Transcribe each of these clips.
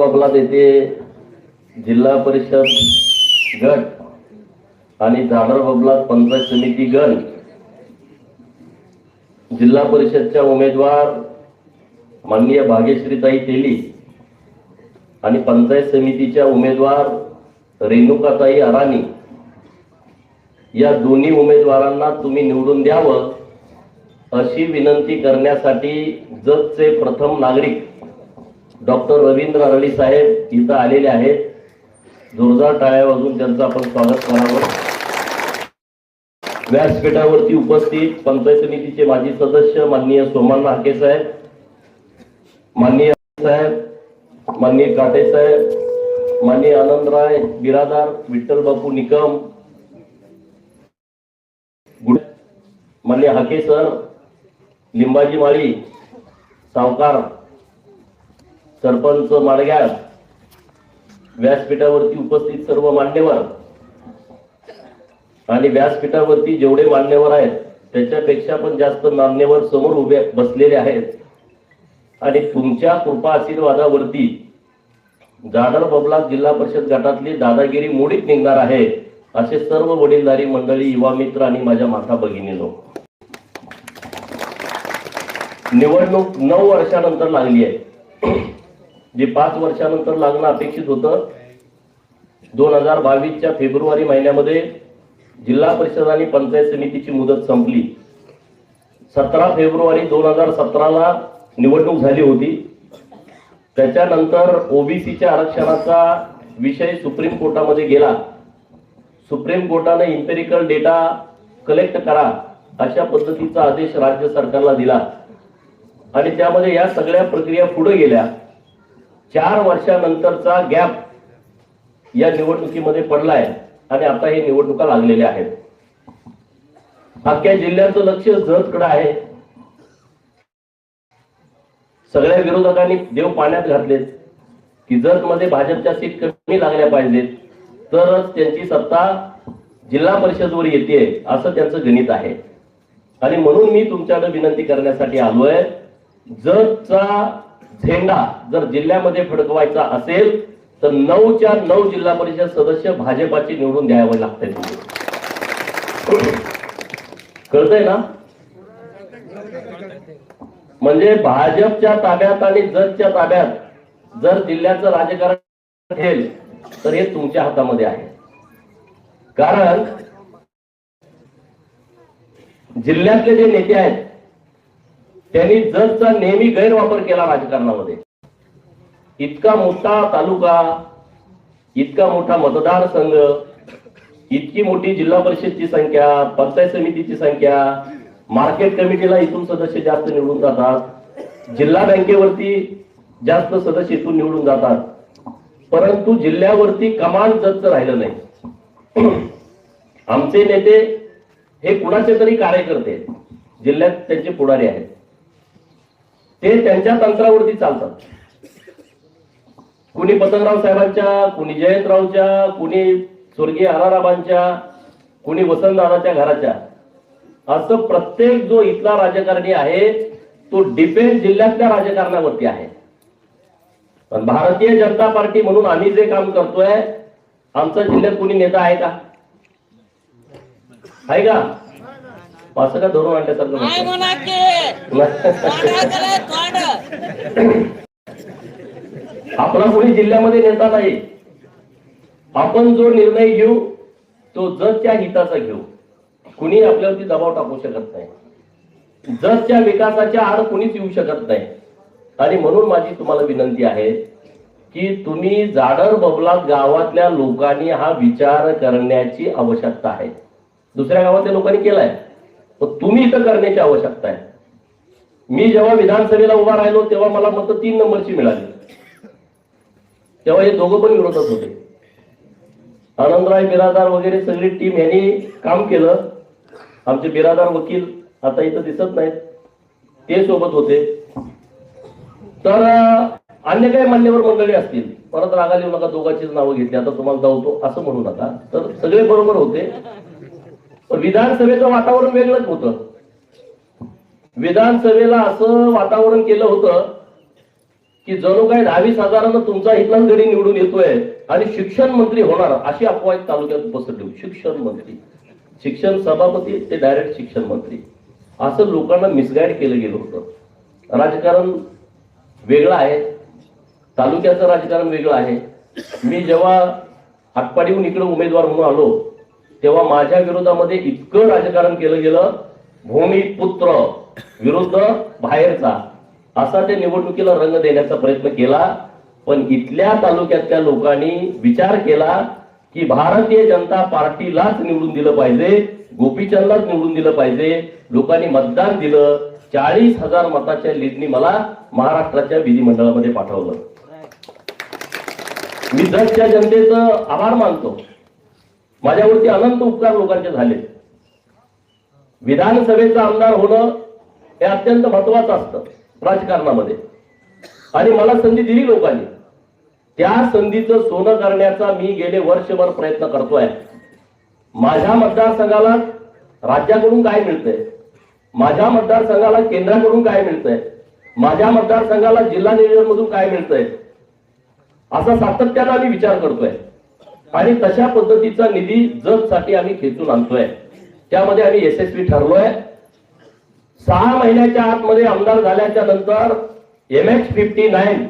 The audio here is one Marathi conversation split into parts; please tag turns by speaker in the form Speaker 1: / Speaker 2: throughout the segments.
Speaker 1: बाबलात येथे जिल्हा परिषद गट आणि जाडर बाबलात पंचायत समिती गण जिल्हा परिषदच्या उमेदवार माननीय भाग्यश्रीताई तेली आणि पंचायत समितीच्या उमेदवार रेणुकाताई अराणी या दोन्ही उमेदवारांना तुम्ही निवडून द्यावं अशी विनंती करण्यासाठी जगचे प्रथम नागरिक डॉक्टर रवींद्र अरळी साहेब इथं आलेले आहेत. जोरदार टाळ्या वाजून त्यांचं आपण स्वागत करावं. व्यासपीठावरती उपस्थित पंचायत समितीचे माजी सदस्य माननीय सोमान हाके साहेब माननीय साहेब माननीय काटे साहेब माननीय आनंदराय बिरादार विठ्ठल बापू निकम माननीय हाके सर लिंबाजी माळी सावकार सरपंच माडग्या व्यासपीठावरती उपस्थित सर्व मान्यवर आणि व्यासपीठावरती जेवढे मान्यवर आहेत त्याच्यापेक्षा पण जास्त मान्यवर समोर उभे बसलेले आहेत. आणि तुमच्या कृपा आशीर्वादावरती जाडर बबला जिल्हा परिषद गटातली दादागिरी मोडीत निघणार आहे असे सर्व वडीलधारी मंडळी युवा मित्र आणि माझ्या माता भगिनीनो. निवडणूक नऊ वर्षानंतर लागली आहे. जे पाच वर्षानंतर लागणं अपेक्षित होतं दोन हजार बावीसच्या फेब्रुवारी महिन्यामध्ये जिल्हा परिषद आणि पंचायत समितीची मुदत संपली. सतरा फेब्रुवारी दोन हजार सतराला निवडणूक झाली होती. त्याच्यानंतर ओबीसीच्या आरक्षणाचा विषय सुप्रीम कोर्टामध्ये गेला. सुप्रीम कोर्टाने इम्पेरिकल डेटा कलेक्ट करा अशा पद्धतीचा आदेश राज्य सरकारला दिला. आणि त्यामध्ये या सगळ्या प्रक्रिया पुढे गेल्या. चार वर्षानंतरचा गॅप या निवडणुकीमध्ये पडलाय आणि आता हे निवडणुका लागलेल्या आहेत. अख्ख्या जिल्ह्याचं लक्ष जतकडे आहे. सगळ्या विरोधकांनी देव पाण्यात घातलेत की जत मध्ये भाजपच्या सीट कमी लागल्या पाहिजेत तरच त्यांची सत्ता जिल्हा परिषदवर येते असं त्यांचं गणित आहे. आणि म्हणून मी तुमच्याकडे विनंती करण्यासाठी आलोय जतचा झेंडा जर जिल्ह्यामध्ये फडकवायचा असेल तर नऊच्या नऊ जिल्हा परिषद सदस्य भाजपाची निवडून द्यावे लागते. कळतंय ना? म्हणजे भाजपच्या ताब्यात आणि जतच्या ताब्यात जर जिल्ह्याचं राजकारण असेल तर हे तुमच्या हातामध्ये आहे. कारण जिल्ह्यातले जे नेते आहेत त्यांनी जसचा नेहमी गैरवापर केला राजकारणामध्ये. इतका मोठा तालुका इतका मोठा मतदारसंघ इतकी मोठी जिल्हा परिषदची संख्या पंचायत समितीची संख्या मार्केट कमिटीला इथून सदस्य जास्त निवडून जातात जिल्हा बँकेवरती जास्त सदस्य इथून निवडून जातात. परंतु जिल्ह्यावरती कमान जच राहिलं नाही. आमचे नेते हे कुणाचे तरी कार्यकर्ते. जिल्ह्यात त्यांचे पुढारी आहेत. ते त्यांच्या तंत्रावरती चालतात. कुणी पतंगराव साहेबांच्या कुणी जयंतरावच्या कुणी स्वर्गीय आराराबांच्या कुणी वसंतदादाच्या घराच्या. असं प्रत्येक जो इथला राजकारणी आहे तो डिपेंड जिल्ह्यातल्या राजकारणावरती आहे. पण भारतीय जनता पार्टी म्हणून आम्ही जे काम करतोय आमच्या जिल्ह्यात कुणी नेता आहे का? आहे का? असं का धरून आणल्यासारखं. आपला कोणी जिल्ह्यामध्ये नेता नाही. आपण जो निर्णय घेऊ तो जतच्या हिताचा घेऊ. कुणी आपल्यावरती दबाव टाकू शकत नाही. जतच्या विकासाच्या आड कुणीच येऊ शकत नाही. आणि म्हणून माझी तुम्हाला विनंती आहे की तुम्ही जाडर बबला गावातल्या लोकांनी हा विचार करण्याची आवश्यकता आहे. दुसऱ्या गावातल्या लोकांनी केलाय. तुम्ही इथं करण्याची आवश्यकता आहे. मी जेव्हा विधानसभेला उभा राहिलो तेव्हा मला मत तीन नंबरची मिळाली. तेव्हा हे दोघं पण विरोधात होते. आनंदराय बिरादार वगैरे सगळी टीम यांनी काम केलं. आमचे बिरादार वकील आता इथं दिसत नाहीत. ते सोबत होते. तर अन्य काही मान्यवर मंडळी असतील. परत रागाली नका दोघांचीच नावं घेतली. आता तुम्हाला जाऊतो असं म्हणू नका. तर सगळे बरोबर होते. पण विधानसभेचं वातावरण वेगळंच होतं. विधानसभेला असं वातावरण केलं होतं की जणू काय दहावीस हजारानं तुमचा इथलाच गडी निवडून येतोय आणि शिक्षण मंत्री होणार अशी अफवा तालुक्यात पसरली शिक्षण मंत्री. शिक्षण सभापती ते डायरेक्ट शिक्षण मंत्री. असं लोकांना मिसगाईड केलं गेलं होतं. राजकारण वेगळं आहे. तालुक्याचं राजकारण वेगळं आहे. मी जेव्हा हातपाडीहून इकडे उमेदवार म्हणून आलो तेव्हा माझ्या विरोधामध्ये इतकं राजकारण केलं गेलं भूमिपुत्र विरुद्ध बाहेरचा असा ते निवडणुकीला रंग देण्याचा प्रयत्न केला. पण इथल्या तालुक्यातल्या लोकांनी विचार केला की भारतीय जनता पार्टीलाच निवडून दिलं पाहिजे गोपीचंदलाच निवडून दिलं पाहिजे. लोकांनी मतदान दिलं. चाळीस हजार मताच्या लीडनी मला महाराष्ट्राच्या विधिमंडळामध्ये पाठवलं. मी जगच्या जनतेचं आभार मानतो. माझ्यावरती अनंत उपकार लोकांचे झाले. विधानसभेचा आमदार होणं हे अत्यंत महत्वाचं असतं राजकारणामध्ये. आणि मला संधी दिली लोकांनी. त्या संधीचं सोनं करण्याचा मी गेले वर्षभर प्रयत्न करतोय. माझ्या मतदारसंघाला राज्याकडून काय मिळतंय? माझ्या मतदारसंघाला केंद्राकडून काय मिळतंय? माझ्या मतदारसंघाला जिल्हा नियोजनमधून काय मिळतंय? असा सातत्यानं आम्ही विचार करतोय. आणि तशा पद्धतीचा निधी जपसाठी आम्ही खेचून आणतोय. त्यामध्ये आम्ही यशस्वी ठरलोय. सहा महिन्याच्या आतमध्ये आमदार झाल्याच्यानंतर M H fifty nine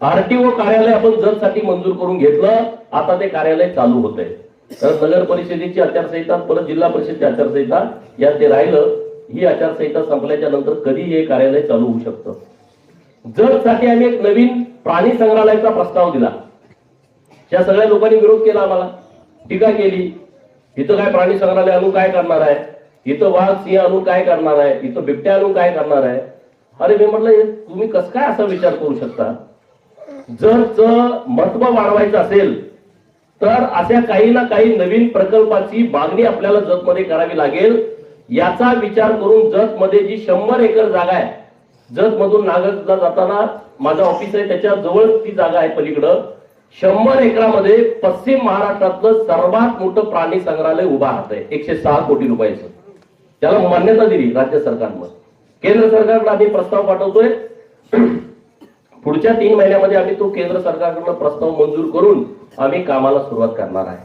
Speaker 1: RTO कार्यालय आपण जपसाठी मंजूर करून घेतलं. आता ते कार्यालय चालू होत आहे तर नगर परिषदेची आचारसंहिता परत जिल्हा परिषदेची आचारसंहिता यात ते राहिलं ही आचारसंहिता संपल्याच्या नंतर कधी हे कार्यालय चालू होऊ शकतं. जगसाठी आम्ही एक नवीन प्राणी संग्रहालयाचा प्रस्ताव दिला. या सगळ्या लोकांनी विरोध केला आम्हाला. टीका केली. इथं काय प्राणी संग्रहालय आणून काय करणार आहे? इथं वाघ सिंह आणून काय करणार आहे? इथं बिबट्या आणून काय करणार आहे? अरे मी म्हटलं तुम्ही कसं काय असा विचार करू शकता? जर च महत्त्व वाढवायचं असेल तर अशा काही ना काही नवीन प्रकल्पाची मागणी आपल्याला जतमध्ये करावी लागेल. याचा विचार करून जतमध्ये जी शंभर एकर जागा आहे जत मधून नागरला जाताना माझं ऑफिस आहे त्याच्याजवळ ती जागा आहे पलीकडं. शंभर एकरामध्ये पश्चिम महाराष्ट्रातलं सर्वात मोठं प्राणी संग्रहालय उभा राहत आहे एकशे सहा कोटी रुपयाचं. त्याला मान्यता दिली राज्य सरकारनं. केंद्र सरकारला आम्ही प्रस्ताव पाठवतोय. पुढच्या तीन महिन्यामध्ये आम्ही तो केंद्र सरकारकडनं प्रस्ताव मंजूर करून आम्ही कामाला सुरुवात करणार आहे.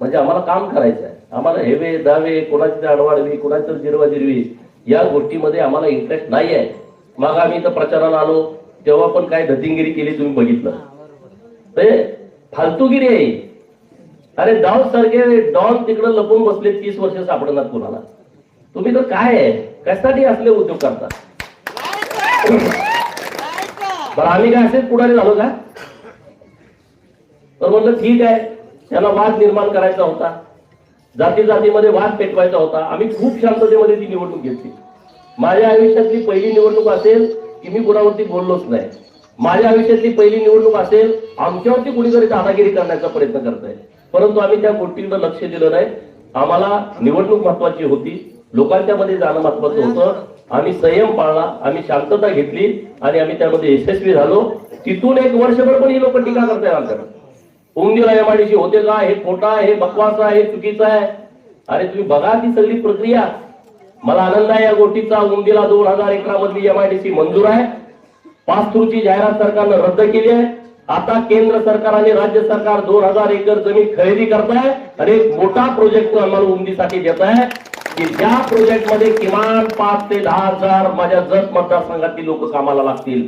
Speaker 1: म्हणजे आम्हाला काम करायचं आहे. आम्हाला हेवे दावे कोणाची अडवाडवी कोणाची जिरवा जिरवी या गोष्टीमध्ये आम्हाला इंटरेस्ट नाही आहे मग आम्ही इथं प्रचाराला आलो. तेव्हा पण काय धतिंगिरी केली तुम्ही बघितलं. ते फालतूगिरी आहे. अरे दाव सारखे डॉन तिकडे लपून बसले तीस वर्ष सापडणार कुणाला? तुम्ही तर काय आहे? कशासाठी असले उद्योग करता? बरं आम्ही काय असेच पुढारी झालो का? तर म्हणलं ठीक आहे. त्याला वाद निर्माण करायचा होता. जाती जातीमध्ये वाद पेटवायचा होता. आम्ही खूप शांततेमध्ये ती निवडणूक घेतली. माझ्या आयुष्यातली पहिली निवडणूक असेल की मी कुणावरती बोललोच नाही. माझ्या आयुष्यातली पहिली निवडणूक असेल आमच्यावरती कुणीतरी दादागिरी करण्याचा प्रयत्न करत आहे परंतु आम्ही त्या गोष्टींवर लक्ष दिलं नाही. आम्हाला निवडणूक महत्वाची होती. लोकांच्या मध्ये जाणं महत्वाचं होतं. आम्ही संयम पाळला आम्ही शांतता घेतली आणि आम्ही त्यामध्ये यशस्वी झालो. तिथून एक वर्षभर पण ही लोक टीका करताय आमच्याकडे उमदीला एमआयडीसी होते का? हे खोटा आहे हे बकवास आहे चुकीचं आहे. अरे तुम्ही बघा ती सगळी प्रक्रिया. मला आनंद आहे या गोष्टीचा. उमदीला दोन हजार एकरामधली एमआयडीसी मंजूर आहे. पास थ्रूची जाहिरात सरकारनं रद्द केली आहे. आता केंद्र सरकार आणि राज्य सरकार दोन हजार एकर जमीन खरेदी करताय आणि एक मोठा प्रोजेक्ट आम्हाला उमदीसाठी देत आहे की ज्या प्रोजेक्टमध्ये किमान पाच ते दहा हजार माझ्या जत मतदारसंघातील लोक कामाला लागतील.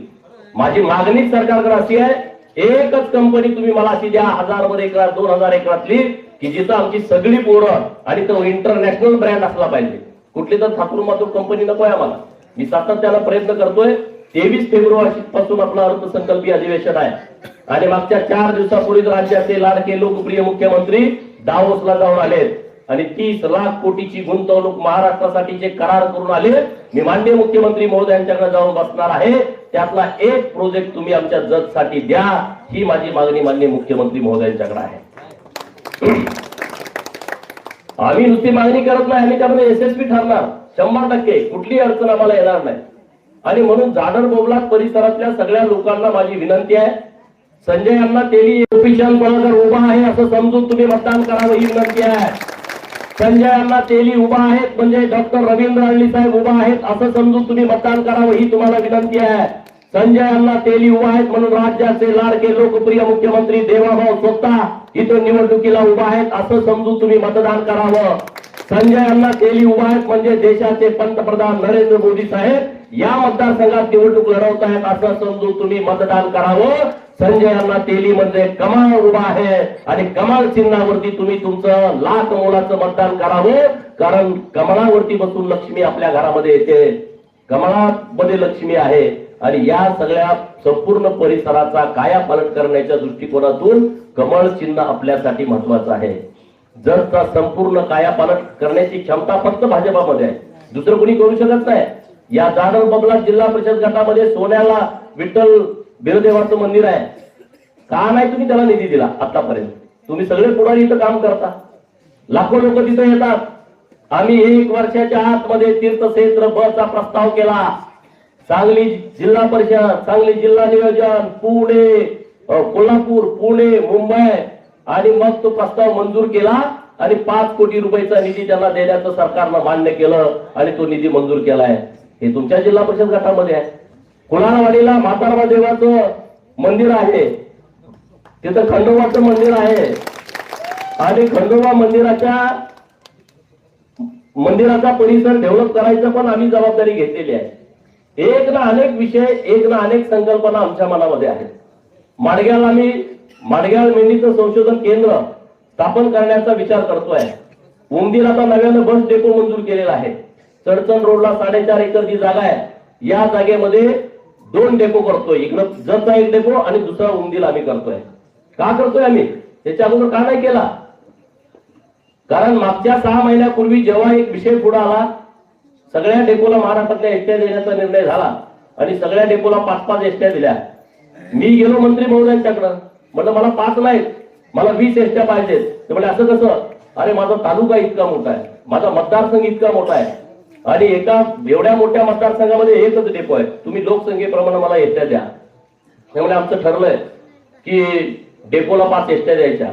Speaker 1: माझी मागणी सरकारकडे अशी आहे एकच कंपनी तुम्ही मला अशी द्या हजार वर एकरात दोन हजार एकरातली की जिथं आमची सगळी पोरं आणि तो इंटरनॅशनल ब्रँड असला पाहिजे. कुठली तर ठाकूर मातूर कंपनी नको आहे आम्हाला. मी सातत्यानं प्रयत्न करतोय. तेवीस फेब्रुवारी पासून आपलं अर्थसंकल्पीय अधिवेशन आहे. आणि मागच्या चार दिवसापूर्वी राज्याचे लाडके लोकप्रिय मुख्यमंत्री दावोसला जाऊन आलेत आणि तीस लाख कोटीची गुंतवणूक महाराष्ट्रासाठी जे करार करून आले. मी माननीय मुख्यमंत्री महोदयांच्याकडे जाऊन बसणार आहे. त्यातला एक प्रोजेक्ट तुम्ही आमच्या जगसाठी द्या. ही माझी मागणी माननीय मुख्यमंत्री महोदयांच्याकडे आहे. आम्ही नुसती मागणी करत नाही. आम्ही त्यामध्ये यशस्वी ठरणार. शंभर टक्के. कुठलीही अडचण आम्हाला येणार नाही. आणि म्हणून जाडर बोबलात परिसरातल्या सगळ्या लोकांना माझी विनंती आहे. संजय यांना तेली ऑफिशियल बरोबर उभा आहे असं समजून तुम्ही मतदान करावं ही विनंती आहे. संजय यांना तेली उभा आहेत म्हणजे डॉक्टर रवींद्र अळली साहेब उभा आहेत असं समजून तुम्ही मतदान करावं ही तुम्हाला विनंती आहे. संजय यांना तेली उभा आहेत म्हणून राज्याचे लाडके लोकप्रिय मुख्यमंत्री देवाभाऊ स्वतः इथं निवडणुकीला उभा आहेत असं समजून तुम्ही मतदान करावं. संजय यांना केली उभा आहेत. म्हणजे देशाचे पंतप्रधान नरेंद्र मोदी साहेब या मतदारसंघात निवडणूक लढवत आहेत असं समजून तुम्ही मतदान करावं. संजय अण्णा तेली म्हणजे कमाल उभा आहे आणि कमाल चिन्हावरती तुम्ही तुमचं लाख मोलाचं मतदान करावं. कारण कमळावरती बसून लक्ष्मी आपल्या घरामध्ये येते. कमळामध्ये लक्ष्मी आहे आणि या सगळ्या संपूर्ण परिसराचा कायापालट करण्याच्या दृष्टिकोनातून कमळ चिन्ह आपल्यासाठी महत्वाचं आहे. जर का संपूर्ण कायापालट करण्याची क्षमता फक्त भाजपामध्ये आहे दुसरं कोणी करू शकत नाही. या जाधव बबला जिल्हा परिषद गटामध्ये सोन्याला विठ्ठल बिरदेवाचं मंदिर आहे. का नाही तुम्ही त्याला निधी दिला आतापर्यंत? तुम्ही सगळे पुढारी इथं काम करता. लाखो लोक तिथं येतात. आम्ही एक वर्षाच्या आतमध्ये तीर्थक्षेत्र बसचा प्रस्ताव केला. सांगली जिल्हा परिषद सांगली जिल्हा नियोजन पुणे कोल्हापूर पुणे मुंबई आणि मग तो प्रस्ताव मंजूर केला आणि पाच कोटी रुपयाचा निधी त्यांना देण्याचं सरकारनं मान्य केलं आणि तो निधी मंजूर केलाय. हे तुमच्या जिल्हा परिषद गटामध्ये आहे. कुलाळवाडीला म्हातारवा देवाचं मंदिर आहे. तिथं खंडोबाचं मंदिर आहे. आणि खंडोबा मंदिराच्या मंदिराचा परिसर डेव्हलप करायचं पण आम्ही जबाबदारी घेतलेली आहे. एक ना अनेक विषय एक ना अनेक संकल्पना आमच्या मनामध्ये आहेत. माडग्याला आम्ही माडग्याळ मेंढीचं संशोधन केंद्र स्थापन करण्याचा विचार करतोय. उमदीला आता नव्यानं बस डेपो मंजूर केलेला आहे. चडचण रोडला साडेचार एकर जी जागा आहे या जागेमध्ये दोन डेपो करतोय. इकडं जतचा एक डेपो आणि दुसरा उमदीला आम्ही करतोय. का करतोय आम्ही? त्याच्या अगोदर का नाही केला? कारण मागच्या सहा महिन्यापूर्वी जेव्हा एक विषय पुढे आला सगळ्या डेपोला महाराष्ट्रातल्या एसट्या देण्याचा निर्णय झाला आणि सगळ्या डेपोला पाच पाच एसट्या दिल्या. मी गेलो मंत्री महोदयांच्याकडं. म्हटलं मला पाच नाही मला वीस एसट्या पाहिजेत. ते म्हणजे असं कसं? अरे माझा तालुका इतका मोठा आहे. माझा मतदारसंघ इतका मोठा आहे. आणि एका एवढ्या मोठ्या मतदारसंघामध्ये एकच डेपो आहे. तुम्ही लोकसंख्येप्रमाणे मला एसट्या द्या. त्यामुळे आमचं ठरलंय की डेपोला पाच एसट्या द्यायच्या.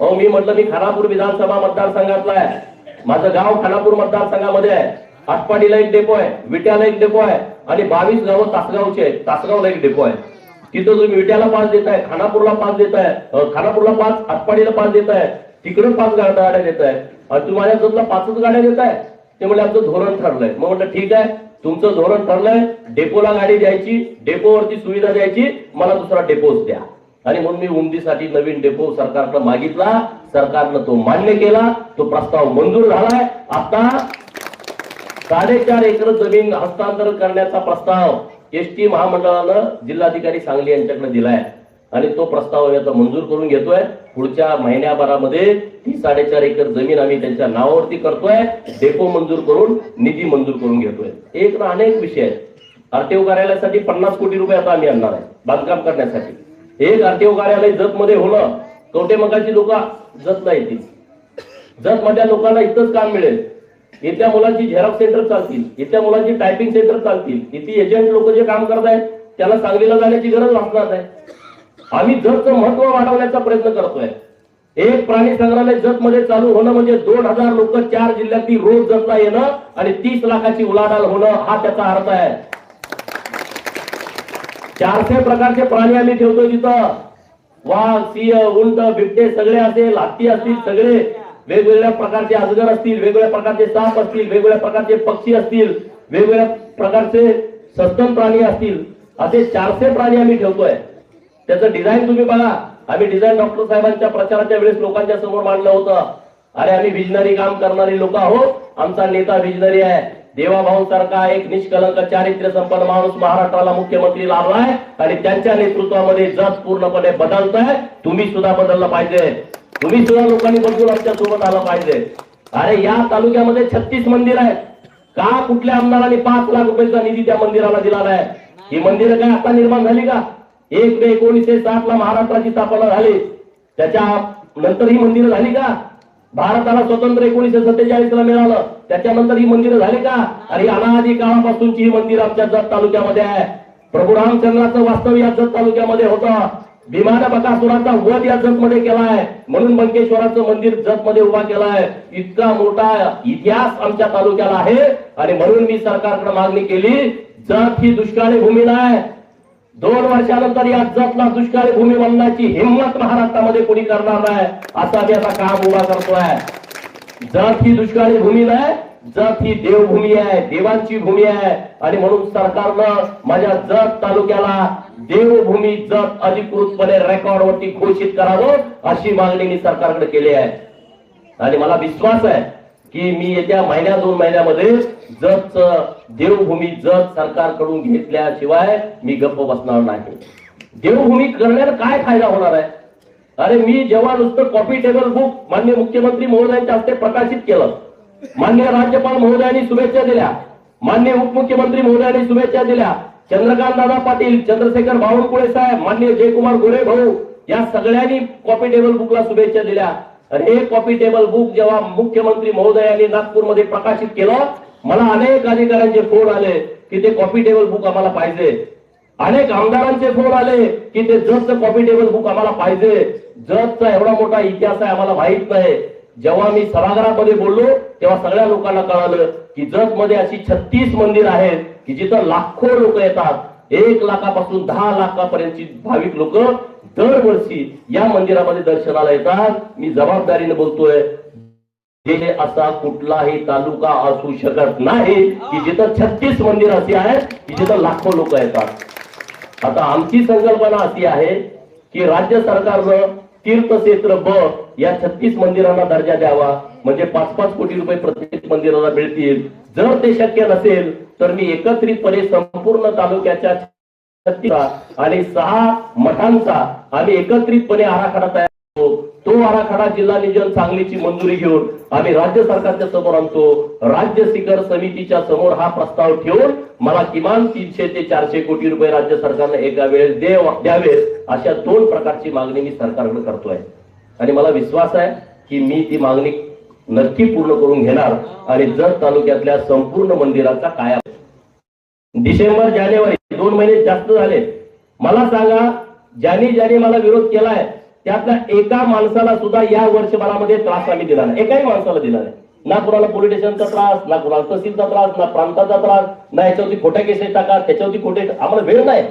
Speaker 1: अहो मी म्हटलं मी खानापूर विधानसभा मतदारसंघातला आहे. माझं गाव खानापूर मतदारसंघामध्ये आहे. आटपाडीला एक डेपो आहे विट्याला एक डेपो आहे आणि बावीस गावं तासगावचे आहेत. तासगावला एक डेपो आहे. तिथं तुम्ही विट्याला पास देताय खानापूरला पास देताय खानापूरला पाच आटपाडीला पास देताय तिकडे पाच गा- गाड्या देताय. आणि तुम्ही माझ्या पाचच गाड्या देताय. ते म्हणजे आमचं धोरण ठरलंय. मग म्हटलं ठीक आहे तुमचं धोरण ठरलंय डेपोला गाडी द्यायची डेपोवरती सुविधा द्यायची मला दुसरा डेपोच द्या. आणि म्हणून मी उमदीसाठी नवीन डेपो सरकारनं मागितला. सरकारनं तो मान्य केला तो प्रस्ताव मंजूर झालाय. आता साडेचार एकर जमीन हस्तांतरण करण्याचा प्रस्ताव एस टी महामंडळानं जिल्हाधिकारी सांगली यांच्याकडे दिलाय. आणि तो प्रस्ताव याचा मंजूर करून घेतोय. पुढच्या महिन्याभरामध्ये ती साडेचार एकर जमीन आम्ही त्यांच्या नावावरती करतोय. डेपो मंजूर करून निधी मंजूर करून घेतोय. एक ना अनेक विषय आहेत. आरटीओ कार्यालयासाठी पन्नास कोटी रुपये आता आम्ही आणणार आहे बांधकाम करण्यासाठी. एक आरटीओ कार्यालय जत मध्ये होणं कवटे मगाची लोक जत नाही येतील जत मधल्या लोकांना इथंच काम मिळेल. येत्या मुलांची झेरॉक्स सेंटर चालतील येत्या मुलांची टायपिंग सेंटर चालतील इथे एजंट लोक जे काम करत आहेत त्याला सांगलीला जाण्याची गरज भासणार नाही. आम्ही जतचं महत्त्व वाढवण्याचा प्रयत्न करतोय. एक प्राणी संग्रहालय जत मध्ये चालू होणं म्हणजे दोन हजार लोक चार जिल्ह्यातील रोज जतला येणं आणि तीस लाखाची उलाढाल होणं हा त्याचा अर्थ आहे. चारशे प्रकारचे प्राणी आम्ही ठेवतो तिथं. वाघ सिंह उंट बिबटे सगळे असेल हत्ती असतील सगळे. वेगवेगळ्या प्रकारचे अजगर असतील वेगवेगळ्या प्रकारचे साप असतील वेगवेगळ्या प्रकारचे पक्षी असतील वेगवेगळ्या प्रकारचे सस्तन प्राणी असतील असे चारशे प्राणी आम्ही ठेवतोय. त्याचं डिझाईन तुम्ही बघा. आम्ही डिझाईन डॉक्टर साहेबांच्या प्रचाराच्या वेळेस लोकांच्या समोर मांडलं होतं. अरे आम्ही विजनरी काम करणारी लोक आहोत. आमचा नेता विजनरी आहे. देवाभाऊ सारखा एक निष्कलंक चारित्र्य संपन्न माणूस महाराष्ट्राला मुख्यमंत्री लाभलाय आणि त्यांच्या नेतृत्वामध्ये जग पूर्णपणे बदलतंय. तुम्ही सुद्धा बदललं पाहिजे. तुम्ही सुद्धा लोकांनी बदलून आमच्यासोबत आलं पाहिजे. अरे या तालुक्यामध्ये छत्तीस मंदिर आहेत. का कुठल्या आमदारांनी पाच लाख रुपयाचा निधी त्या मंदिराला दिलेला आहे ही मंदिरं काय आता निर्माण झाली का? एक मे एकोणीसशे साठ ला महाराष्ट्राची स्थापना झाली. त्याच्या नंतर ही मंदिरं झाली का? भारताला स्वतंत्र एकोणीसशे सत्तेचाळीस ला मिळालं. त्याच्यानंतर ही मंदिरं झाली का? आणि अनादी काळापासूनची ही मंदिर आमच्या जत तालुक्यामध्ये आहे. प्रभू रामचंद्राचं वास्तव या जत तालुक्यामध्ये होतं. भीमान बकासुराचा वध या जत मध्ये केलाय. म्हणून बंकेश्वराचं मंदिर जत मध्ये उभा केलाय. इतका मोठा इतिहास आमच्या तालुक्याला आहे. आणि म्हणून मी सरकारकडे मागणी केली जत ही दुष्काळी भूमी नाही दोन वर्षानंतर या जतला दुष्काळी भूमी बनण्याची हिंमत महाराष्ट्रामध्ये कोणी करणार नाही असा मी आता काम उभा करतोय. जत ही दुष्काळी भूमी नाही जत ही देवभूमी आहे देवांची भूमी आहे आणि म्हणून सरकारनं माझ्या जत तालुक्याला देवभूमी जत अधिकृतपणे रेकॉर्डवरती घोषित करावं अशी मागणी मी सरकारकडे केली आहे. आणि मला विश्वास आहे की मी येत्या महिन्या दोन महिन्यामध्ये जत देवभूमी जत सरकारकडून घेतल्याशिवाय मी गप्प बसणार नाही. देवभूमी करण्याला काय फायदा होणार आहे? अरे मी जेव्हा नुसतं कॉपी टेबल बुक मान्य मुख्यमंत्री महोदयांच्या हस्ते प्रकाशित केलं मान्य राज्यपाल महोदयांनी शुभेच्छा दिल्या. मान्य उपमुख्यमंत्री महोदयांनी शुभेच्छा दिल्या. चंद्रकांत दादा पाटील चंद्रशेखर बावनकुळे साहेब मान्य जयकुमार गोरे भाऊ या सगळ्यांनी कॉपी टेबल बुकला शुभेच्छा दिल्या. आणि हे कॉपी टेबल बुक जेव्हा मुख्यमंत्री महोदयांनी नागपूरमध्ये प्रकाशित केलं मला अनेक अधिकाऱ्यांचे फोन आले की ते कॉपी टेबल बुक आम्हाला पाहिजे. अनेक आमदारांचे फोन आले की ते जतचं कॉपी टेबल बुक आम्हाला पाहिजे. जतचा एवढा मोठा इतिहास आहे आम्हाला माहीत नाही. जेव्हा मी सभागृहामध्ये बोललो तेव्हा सगळ्या लोकांना कळालं की जगमध्ये अशी छत्तीस मंदिर आहेत की जिथं लाखो लोक येतात. एक लाखापासून दहा लाखापर्यंतची भाविक लोक दरवर्षी या मंदिरामध्ये दर्शनाला येतात. मी जबाबदारीने बोलतोय हे असा कुठलाही तालुका असू शकत नाही की जिथं छत्तीस मंदिर अशी आहेत की जिथं लाखो लोक येतात. आता आमची संकल्पना अशी आहे की राज्य सरकारनं तीर्थक्षेत्र ब या छत्तीस मंदिरांना दर्जा द्यावा. म्हणजे पाच पाच कोटी रुपये प्रत्येक मंदिराला मिळतील. जर ते शक्य नसेल तर मी एकत्रितपणे संपूर्ण तालुक्याच्या आणि सहा मठांचा आम्ही एकत्रितपणे आराखडा तयार करतो. तो आराखडा जिल्हा नियोजन सांगलीची मंजुरी घेऊन आम्ही राज्य सरकारच्या समोर आणतो. राज्य शिखर समितीच्या समोर हा प्रस्ताव ठेवून मला किमान तीनशे ते चारशे कोटी रुपये राज्य सरकारने एका वेळेस द्यावे अशा दोन प्रकारची मागणी मी सरकारकडे करतोय. आणि मला विश्वास आहे की मी ती मागणी नक्की पूर्ण करून घेणार आणि जत तालुक्यातल्या संपूर्ण मंदिराचा काया डिसेंबर जानेवारी दोन महिने जास्त झाले. मला सांगा ज्यांनी ज्यांनी मला विरोध केलाय त्यातल्या एका माणसाला सुद्धा या वर्षभरामध्ये त्रास आम्ही दिला नाही. एकाही माणसाला दिला नाही. ना कुणाला पोलीस स्टेशनचा त्रास ना कुणाला तहसीलचा त्रास ना प्रांताचा त्रास ना याच्यावरती खोट्या केसेस टाका त्याच्यावरती खोटे आम्हाला वेळ नाही.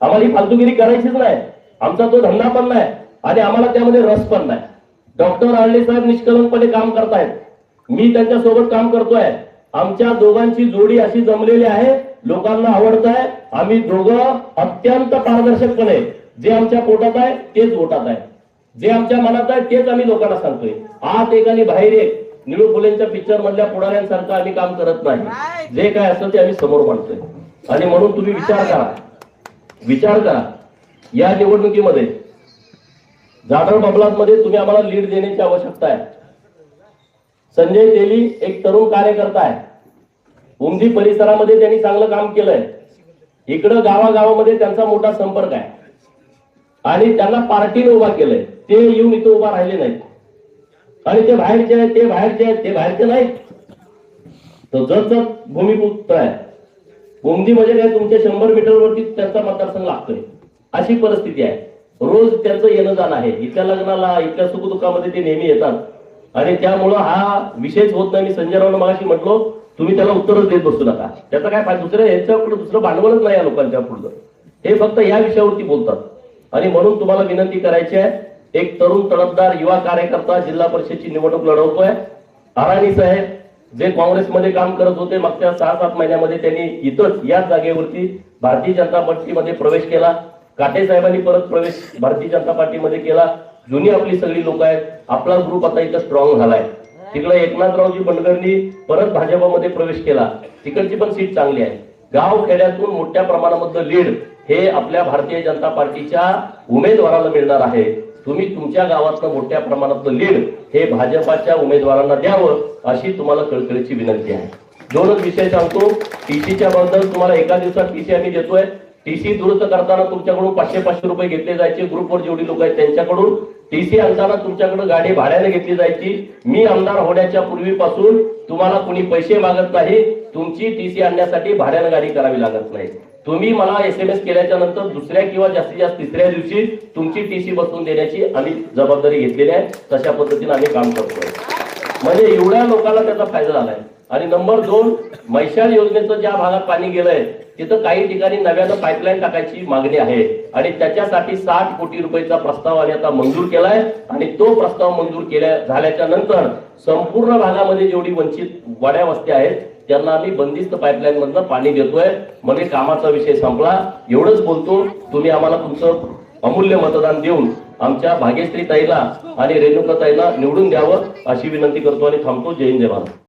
Speaker 1: आम्हाला ही फालतुगिरी करायचीच नाही. आमचा तो धंदा पण नाही. आणि आम्हाला त्यामध्ये रस पण नाही. डॉक्टर आळले साहेब निष्कलंकपणे काम करतायत. मी त्यांच्यासोबत काम करतोय. आमच्या दोघांची जोडी अशी जमलेली आहे. लोकांना आवडत आहे आम्ही दोघं अत्यंत पारदर्शकपणे जे आमच्या पोटात आहे तेच ओटात आहे. जे आमच्या मनात आहे तेच आम्ही लोकांना सांगतोय. आत एक आणि बाहेर एक. निळू फुलेंच्या पिक्चर मधल्या पुढाऱ्यांसारखं आम्ही काम करत नाही. जे काय असेल ते आम्ही समोर मांडतोय. आणि म्हणून तुम्ही विचार करा. विचार करा. या निवडणुकीमध्ये जाधव बबलातमध्ये तुम्ही आम्हाला लीड देण्याची आवश्यकता आहे. संजय तेली एक तरुण कार्यकर्ता आहे. उमदी परिसरामध्ये त्यांनी चांगलं काम केलंय. इकडं गावागावामध्ये त्यांचा मोठा संपर्क आहे. आणि त्यांना पार्टीने उभा केलंय. ते येऊन इथे उभा राहिले नाहीत. आणि ते बाहेरचे आहेत ते बाहेरचे आहेत ते बाहेरचे नाहीत. तर जर जर भूमिपुत्र आहे. उमदी म्हणजे काय तुमच्या शंभर मीटर वरती त्यांचा मतदारसंघ लागतोय. अशी परिस्थिती आहे. रोज त्यांचं येणं जाणं आहे. इथल्या लग्नाला इथल्या सुखदुःखामध्ये ते नेहमी येतात. आणि त्यामुळं हा विषयच होत नाही. मी संजय रावला मगाशी म्हटलो तुम्ही त्याला उत्तरच देत बसू नका. त्याचा काय फायदा? दुसऱ्या यांच्याकडे दुसरं भांडवलच नाही या लोकांच्या पुढचं. हे फक्त या विषयावरती बोलतात. आणि म्हणून तुम्हाला विनंती करायची आहे एक तरुण तडफदार युवा कार्यकर्ता जिल्हा परिषदची निवडणूक लढवतोय. आराणी साहेब जे काँग्रेसमध्ये काम करत होते मागच्या सहा सात महिन्यामध्ये त्यांनी इथंच याच जागेवरती भारतीय जनता पार्टीमध्ये प्रवेश केला. काटे साहेबांनी परत प्रवेश भारतीय जनता पार्टीमध्ये केला. जुनी आपली सगळी लोक आहेत. आपला ग्रुप आता इथं स्ट्रॉंग झालाय. तिकडे एकनाथरावजी बनगरनी परत भाजपामध्ये प्रवेश केला. तिकडची पण सीट चांगली आहे. गाव खेड्यातून मोठ्या प्रमाणामधलं लीड हे आपल्या भारतीय जनता पार्टीच्या उमेदवाराला मिळणार आहे. तुम्ही तुमच्या गावातलं मोठ्या प्रमाणातलं लीड हे भाजपाच्या उमेदवारांना द्यावं अशी तुम्हाला कळकळीची विनंती आहे. दोनच विषय सांगतो. टीसीच्या बद्दल तुम्हाला एका दिवसात टीसी आम्ही देतोय. टीसी दुरुस्त करताना तुमच्याकडून पाचशे पाचशे रुपये घेतले जायचे. ग्रुपवर जेवढी लोक आहेत त्यांच्याकडून. टीसी आणताना तुमच्याकडे गाडी भाड्याने घेतली जायची. मी आमदार होण्याच्या पूर्वीपासून तुम्हाला कोणी पैसे मागत नाही. तुमची टीसी आणण्यासाठी भाड्याने गाडी करावी लागत नाही. तुम्ही मला एस एम एस केल्याच्यानंतर दुसऱ्या किंवा जास्तीत जास्त तिसऱ्या दिवशी तुमची टीसी बसवून देण्याची आम्ही जबाबदारी घेतलेली आहे. तशा पद्धतीने आम्ही काम करतोय. म्हणजे एवढ्या लोकांना त्याचा फायदा झालाय. आणि नंबर दोन मैशाल योजनेचं ज्या भागात पाणी गेलंय तिथं काही ठिकाणी नव्यानं पाईपलाईन टाकायची मागणी आहे. आणि त्याच्यासाठी साठ कोटी रुपयाचा प्रस्ताव आणि आता मंजूर केलाय. आणि तो प्रस्ताव मंजूर केल्या झाल्याच्यानंतर संपूर्ण भागामध्ये जेवढी वंचित वाड्या वस्त्या आहेत त्यांना आम्ही बंदिस्त पाईपलाईन मधनं पाणी देतोय. म्हणजे कामाचा विषय संपला. एवढंच बोलतो तुम्ही आम्हाला तुमचं अमूल्य मतदान देऊन आमच्या भाग्यश्री ताईला आणि रेणुका ताईला निवडून द्यावं अशी विनंती करतो आणि थांबतो. जय हिंद जय भारत.